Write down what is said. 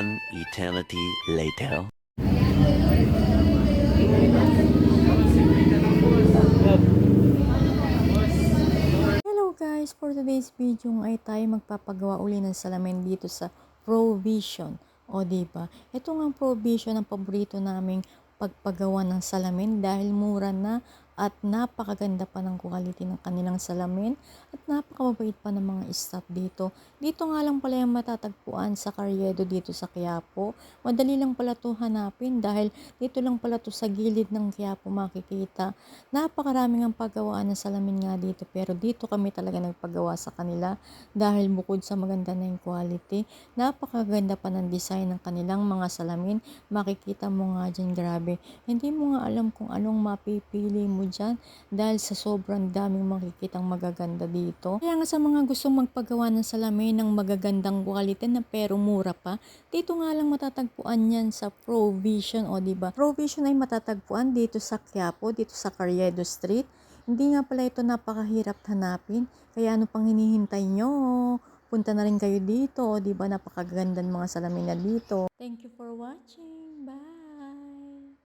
One eternity later. Hello guys! For today's video ay tayo magpapagawa uli ng salamin dito sa Provision. O ba diba? Ito nga Provision ang paborito naming pagpagawa ng salamin dahil mura na at napakaganda pa ng quality ng kanilang salamin at napakababait pa ng mga staff dito. Dito nga lang pala yung matatagpuan sa Carriedo dito sa Quiapo. Madali lang pala to hanapin dahil dito lang pala to sa gilid ng Quiapo makikita. Napakaraming ang paggawaan ng salamin nga dito pero dito kami talaga nagpagawa sa kanila dahil bukod sa maganda na yung quality, napakaganda pa ng design ng kanilang mga salamin. Makikita mo nga dyan grabe. Hindi mo nga alam kung anong mapipili mo dyan dahil sa sobrang daming makikitang magaganda dito. Kaya nga sa mga gustong magpagawa ng salamin ng magagandang quality na pero mura pa, dito nga lang matatagpuan yan sa Provision o ba? Provision ay matatagpuan dito sa Quiapo, dito sa Carriedo Street. Hindi nga pala ito napakahirap hanapin, kaya ano pang hinihintay nyo? Punta na rin kayo dito, di ba? Napakaganda ng mga salamin na dito. Thank you for watching. Bye!